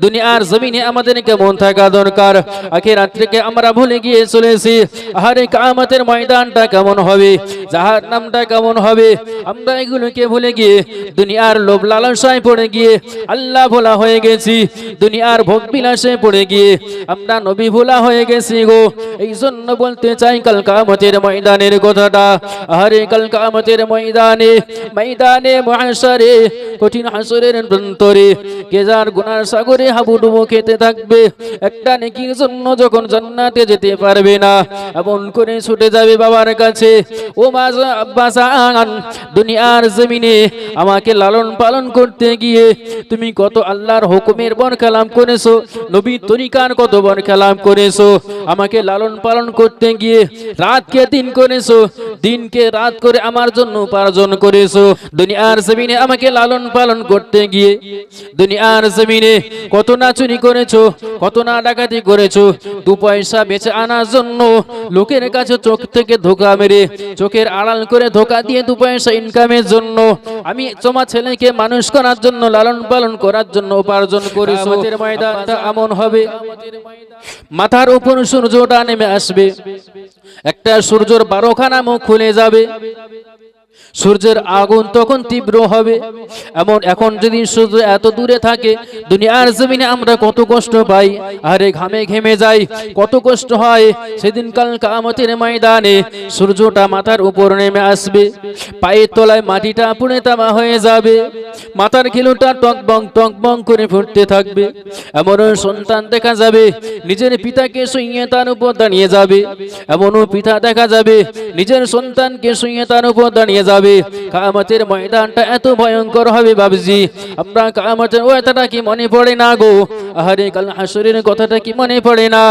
দুনিয়ার জমিনে আমাদের কেমন থাকা দরকার। আখের রাত্রিকে আমরা ভুলে গিয়ে চলেছি। আহারে কামাতের ময়দানটা কেমন হবে? যাহার নামটা কেমন হবে? আমরা এগুলোকে ভুলে গিয়ে দুনিয়ার লোভ লালসায় পড়ে গিয়ে আল্লাহ ভোলা হয়ে গেছি। দুনিয়ার ভোগ বিলাসে পড়ে গিয়ে আমরা নবী ভোলা হয়ে গেছি গো। এই জন্য বলতে চাই, কাল কামতের ময়দানের কথাটা। আহারে কাল কামতের ময়দানে ময়দানে মহাসারে কঠিন হাসরের প্রান্তরে কে যার গুনার সাগরে হাবুডুবু খেতে থাকবে। একটা নেকির জন্য যখন জান্নাতে যেতে পারবে না, এমন করে ছুটে যাবে বাবার কাছে। ও দুনিয়ার জমিনে আমাকে লালন পালন করতে গিয়ে তুমি কত আল্লাহর হুকুমের বর কালাম করেছ নবী তরিকার কত বর কালাম করেছ, আমাকে লালন পালন করতে গিয়ে রাতকে দিন করেছ, দিনকে রাত করে আমার জন্য উপার্জন করেছ। দুনিয়ার জমিনে আমাকে লালন পালন করতে গিয়ে, দুনিয়ার জমিনে কত না চুরি করেছ কত না ডাকাতি করেছ দু পয়সা বেঁচে আনার জন্য লোকের কাছে চোখ থেকে ধোকা মেরে চোখের আড়াল করে ধোকা দিয়ে দু পয়সা ইনকামের জন্য আমি তোমার ছেলেকে মানুষ করার জন্য লালন পালন করার জন্য উপার্জন করেছ। ময়দানটা এমন হবে। মাথার উপর সূর্যটা নেমে আসবে। একটা সূর্যর বারোখানা মুখ খুলে যাবে। সূর্যের আগুন তখন তীব্র হবে। এমন এখন যদি সূর্য এত দূরে থাকে, দুনিয়ার জমিনে আমরা কত কষ্ট পাই। আরে ঘামে ঘেমে যাই, কত কষ্ট হয়। সেদিন কাল কামতের ময়দানে সূর্যটা মাথার উপর নেমে আসবে। পায়ের তলায় মাটিটা পুড়ে তামা হয়ে যাবে। মাথার কিলোটা টকবং টকবং করে ফুটতে থাকবে। এমন সন্তান দেখা যাবে, নিজের পিতাকে শুইয়ে তার উপর দাঁড়িয়ে যাবে। এমনও পিতা দেখা যাবে, নিজের সন্তানকে শুইয়ে তার উপর দাঁড়িয়ে যাবে। কামতের ময়দানটা এত ভয়ঙ্কর হবে বাবজি। আমরা কামতের ওয়াতাটা কি মনে পড়ে না গো? আহারে কাল হাসরের কথাটা কি মনে পড়ে না?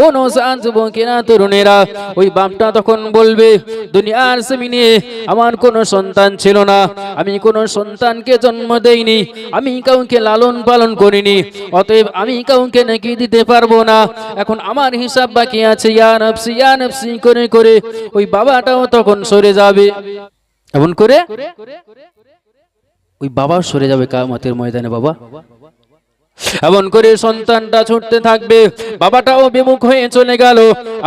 ও নসান যুবকেরা, তরুণেরা, ওই বাপটা তখন বলবে, দুনিয়ার জমিনে আমার কোনো সন্তান ছিল না। আমি কোনো সন্তানকে জন্ম দেইনি। আমি কাউকে লালন পালন করিনি। অতএব আমি কাউকে নাকি দিতে পারব না। এখন আমার হিসাব বাকি আছে। ইয়া নফসি, করে করে ওই বাবাটাও তখন সরে যাবে। এমন করে ওই বাবা সরে যাবে কামাতের ময়দানে বাবা। এমন করে সন্তানটা ছুটতে থাকবে বাবাটাও বিমুখ হয়ে চলে গেল।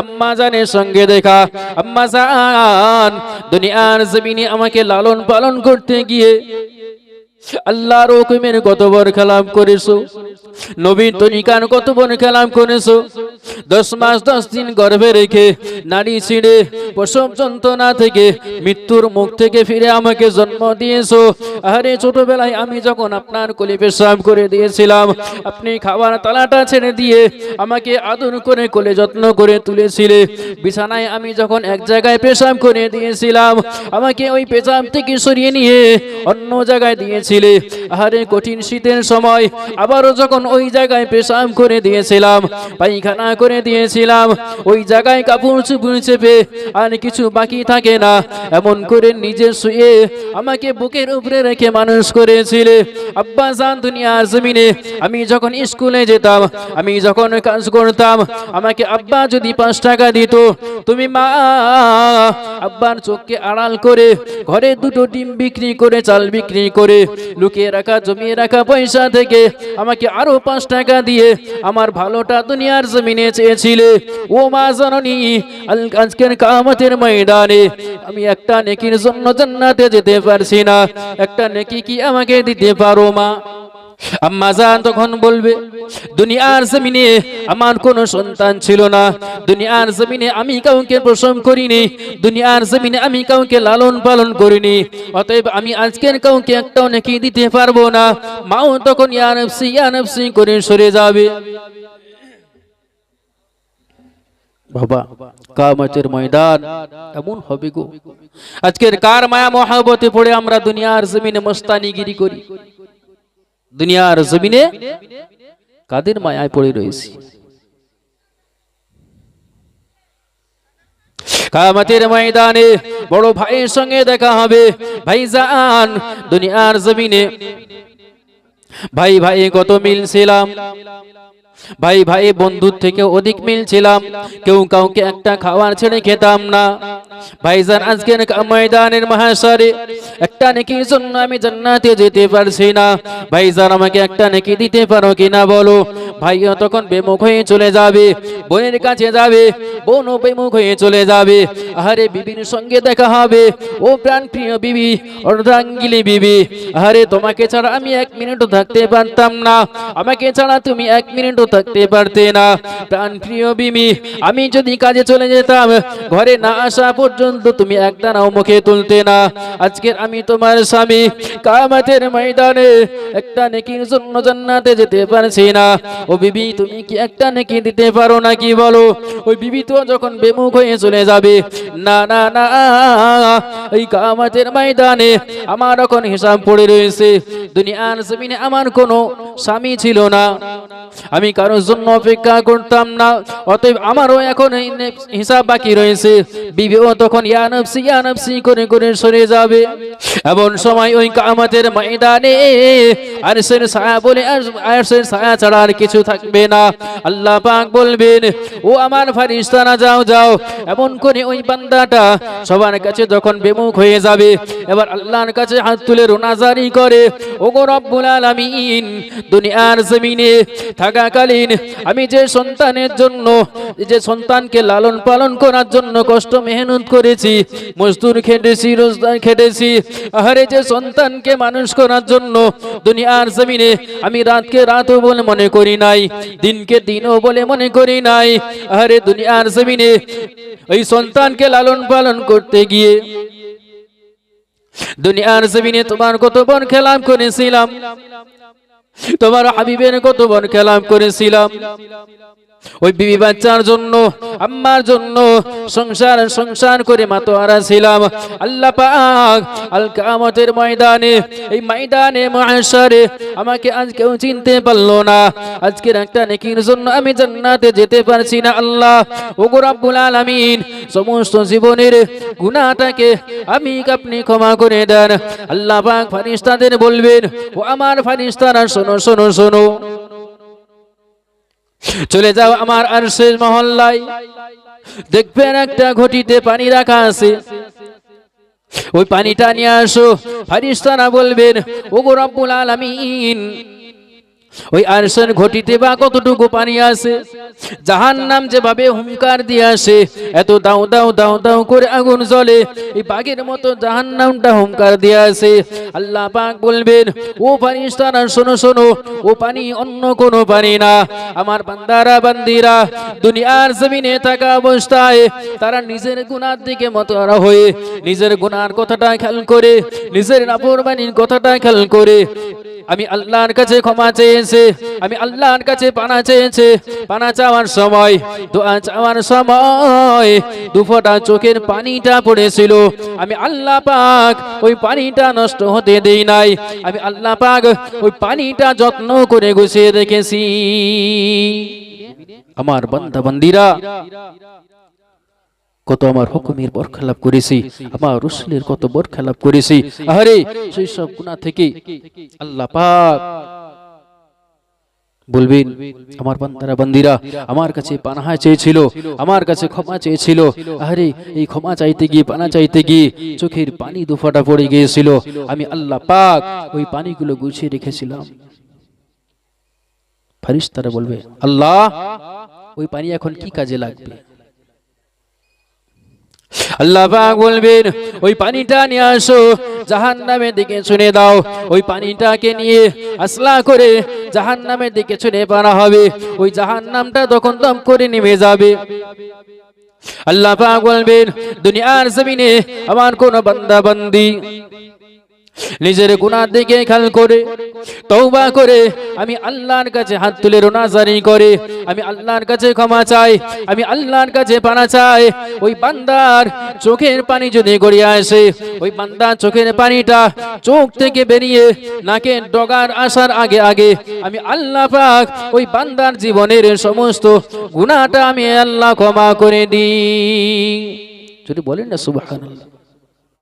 আম্মা জানের সঙ্গে দেখা আম্মা জান দুনিয়ার জমিনে আমাকে লালন পালন করতে গিয়ে আল্লাহর হুকুমের কত বড় খেলাম করেছ নবীন তরিকার কত বড় খেলাম করেছ। দশ মাস দশ দিন গর্ভে রেখে নারী ছিঁড়ে প্রসব যন্ত্রণা থেকে মৃত্যুর মুখ থেকে ফিরে আমাকে জন্ম দিয়েছ। আরে ছোটবেলায় আমি যখন আপনার কোলে পেশাব করে দিয়েছিলাম, আপনি খাবার তালাটা ছেড়ে দিয়ে আমাকে আদর করে কোলে যত্ন করে তুলেছিলে। বিছানায় আমি যখন এক জায়গায় পেশাব করে দিয়েছিলাম, আমাকে ওই পেশাব থেকে সরিয়ে নিয়ে অন্য জায়গায় দিয়েছিলে। আহারে কঠিন শীতের সময় আবারও যখন ওই জায়গায় পেশাব করে দিয়েছিলাম, পায়খানা করে দিয়েছিলাম। ওই জায়গায় কাপড় চুপুর চেপে আর কিছু বাকি থাকে না। এমন করে নিজে শুয়ে আমাকে বুকের উপরে রেখে মানুষ করেছিলে। আব্বা জান দুনিয়ার জমিনে, আমি যখন স্কুলে যেতাম, আমি যখন কাজ করতাম, আমাকে আব্বা যদি পাঁচ টাকা দিত, তুমি মা, আব্বার চোখকে আড়াল করে ঘরে দুটো ডিম বিক্রি করে, চাল বিক্রি করে লুকিয়ে রাখা, জমিয়ে রাখা পয়সা থেকে আমাকে আরও পাঁচ টাকা দিয়ে আমার ভালোটা দুনিয়ার জমিনে চেয়েছিলে, ও মা জননী আজকের কামতের ময়দানে আমি একটা নেকির জন্য জান্নাতে যেতে পারছি না। একটা নেকি কি আমাকে দিতে পারো মা? আম্মা জান তখন বলবে, দুনিয়ার জমিনে আমার কোনো সন্তান ছিল না। দুনিয়ার জমিনে আমি কাউকে প্রসব করিনি। দুনিয়ার জমিনে আমি কাউকে লালন পালন করিনি। অতএব আমি আজকের কাউকে একটাও নাকি দিতে পারব না। মাও তখন ইয়া নফসি ইয়া নফসি করে সরে যাবে। বাবা কামতের ময়দান এমন হবে গো। আজকের কার মায়া মহাবতে পড়ে আমরা দুনিয়ার জমিনে মস্তানিগিরি করি? দুনিয়ার জমিনে কাদের মায়ায় পড়ে রয়েছি? কামাতের ময়দানে বড় ভাইয়ের সঙ্গে দেখা হবে। ভাই ভাইজান, দুনিয়ার জমিনে। ভাই ভাই কত মিল ছিলাম ভাই ভাই বন্ধুর থেকে অধিক মিল ছিলাম। কেউ কাউকে একটা খাওয়ার ছেড়ে খেতাম না। ভাইজান, আজকে ময়দানের মহাশরে একটা নেকির জন্য আমি জান্নাতে যেতে পারছি না। ভাইজান, আমাকে একটা নেকি দিতে পারো কিনা বলো। ভাইয়া তখন বেমুখ হয়ে চলে যাবে, বোনের কাছে যাবে, বোনও বেমুখ হয়ে চলে যাবে। আহারে, বিবির সঙ্গে দেখা হবে। ও প্রাণ প্রিয় বিবি অর্ধাঙ্গিলি বিবি। আহারে, তোমাকে ছাড়া আমি এক মিনিটও থাকতে পারতাম না। আমাকে ছাড়া তুমি এক মিনিটও থাকতে পারতে না। প্রাণ প্রিয় বিবি, আমি যদি কাজে চলে যেতাম, ঘরে না আসা পর্যন্ত তুমি একটা নাও মুখে তুলতে না। আজকের আমি তোমার স্বামী কামাতের ময়দানে একটা নেকির জন্য জান্নাতে যেতে পারছি না। ও বিবি, তুমি কি একটা নেকি দিতে পারো নাকি বলো? ওই বিবি তো যখন বেমুখ হয়ে চলে যাবে। না না না, এই কামাতের ময়দানে আমার এখন হিসাব পড়ে রয়েছে। দুনিয়ার জমিনে আমার কোনো স্বামী ছিল না। আমি কারোর জন্য অপেক্ষা করতাম না। অতএব আমারও এখন হিসাব বাকি রয়েছে। বিবিও তখন ইয়ানফসি ইয়ানফসি করে করে সরে যাবে। এমন সময় ওই কামাতের ময়দানে আরশের ছায়া বলে আর- আরশের ছায়া ছাড়া আর কিছু থাকবে না। আল্লাহ পাক বলবেন, ও আমার ফারিস্তানা যাও যাও। এমন করে ওই বান্দাটা সবার কাছে যখন বিমুখ হয়ে যাবে, এবার আল্লাহর কাছে হাত তুলে রোনাজারি করে ও গো রব্বুল আলামিন, দুনিয়ার জমিনে থাকাকালীন আমি যে সন্তানের জন্য যে সন্তানকে লালন পালন করার জন্য কষ্ট মেহনত করেছি, মজদুর খেটেছি রোজগার খেটেছি, আহারে যে সন্তানকে মানুষ করার জন্য দুনিয়ার জমিনে আমি রাতকে রাতও বলে মনে করি নাই, দিনকে দিনও বলে মনে করি নাই, আহারে দুনিয়ার জমিনে ওই সন্তানকে লালন পালন করতে গিয়ে দুনিয়ার জমিনে তোমার কত বন খেলাম করেছিলাম। তোমার হাবিবের কত বন খেলাম করেছিলাম। ওই বিবি বাচ্চার জন্য, আম্মার জন্য সংসার সংসার করে মাতোয়ারা ছিলাম। আল্লাহ পাক আল কামতের ময়দানে, এই ময়দানে মহাশরে আমাকে আজ কেউ চিনতে পারল না। আজকের একটা নেকির জন্য আমি জান্নাতে যেতে পারছি না আল্লাহ। ও গো রব্বুল আলামিন, সমস্ত জীবনের গুনাহটাকে আমি আপনি ক্ষমা করে দেন। আল্লাহ পাক ফারিস্তাদের বলবেন, ও আমার ফারিস্তারা শোনো শোনো শোনো। চলে যাও আমার আরশের মহল্লায়। দেখবেন একটা ঘটিতে পানি রাখা আছে। ওই পানিটা নিয়ে আসো। ফারিস্তানা বলবেন, ওগো রব্বুল আলামিন ওই আরশের ঘটিতে বা কতটুকু পানি আছে? জাহান নাম যেভাবে হুঙ্কার দিয়ে আসে, এত দাও দাও দাও দাও করে আগুন জ্বলে, এই বাঘের মতো জাহান নামটা হুঙ্কার দিয়ে আসে। আল্লাহ পাক বলবেন, ও ফারিস্তারা শোনো শোনো, ও পানি অন্য কোনো পানি না। আমার বান্দারা, বান্দিরা, দুনিয়ার জমিনে থাকা অবস্থায় তারা নিজের গুনার দিকে মতরা হয়ে, নিজের গুনার কথাটা খেয়াল করে, নিজের নাফরমানির কথাটা খেয়াল করে। আমি আল্লাহর কাছে ক্ষমা চেয়েছে আমি আল্লাহর কাছে পানা চেয়েছে। পানা চাওয়ার সময়, দোয়া চাওয়ার সময় দুফোটা চোখের পানিটা পড়েছিল। আমি আল্লাহ পাক ওই পানিটা নষ্ট হতে দেই নাই। আমি আল্লাহ পাক ওই পানিটা যত্ন করে গুছিয়ে রেখেছি। আমার বান্দা বান্দিরা কত আমার হুকুমের বরখেলাপ করেছি, আমার রসুলের কত বরখেলাপ করেছি। আরে সেই সব গুনাহ থেকে আল্লাহ পাক বলবেন, আমার বান্দারা, বান্দিরা, আমার কাছে পানাহা চেয়েছিল, আমার কাছে ক্ষমা চেয়েছিল। আরে এই ক্ষমা চাইতে গিয়ে, পানা চাইতে গিয়ে চোখের পানি দুফাটা পড়ে গিয়েছিল। আমি আল্লাহ পাক ওই পানিগুলো গুছিয়ে রেখেছিলাম। ফারিস্তারা বলবে, আল্লাহ, ওই পানি এখন কি কাজে লাগবে? আল্লাহ পাক বলবেন, ওই পানিটা নিয়ে আসো, জাহান্নামের দিকে শুনে দাও। ওই পানিটাকে নিয়ে আসলা করে জাহান্নামের দিকে শুনে পারা হবে। ওই জাহান্নামটা তখন দম করে নেমে যাবে। আল্লাহ পাক বলবেন, দুনিয়ার জমিনে আমার কোনো বান্দা বান্দি নিজের গুনার দিকে খেয়াল করে তৌবা করে, আমি আল্লাহর কাছে হাত তুলে রোনাজারি করে, আমি আল্লাহর কাছে ক্ষমা চাই, আমি আল্লাহর কাছে পানা চাই। ওই বান্দার চোখের পানি যদি গড়িয়ে আসে, ওই বান্দার চোখের পানিটা চোখ থেকে বেরিয়ে নাকে ডগার আসার আগে আগে, আমি আল্লাহ পাক ওই বান্দার জীবনের সমস্ত গুনাহটা আমি আল্লাহ ক্ষমা করে দিই। যদি বলেন না, সুবহানাল্লাহ।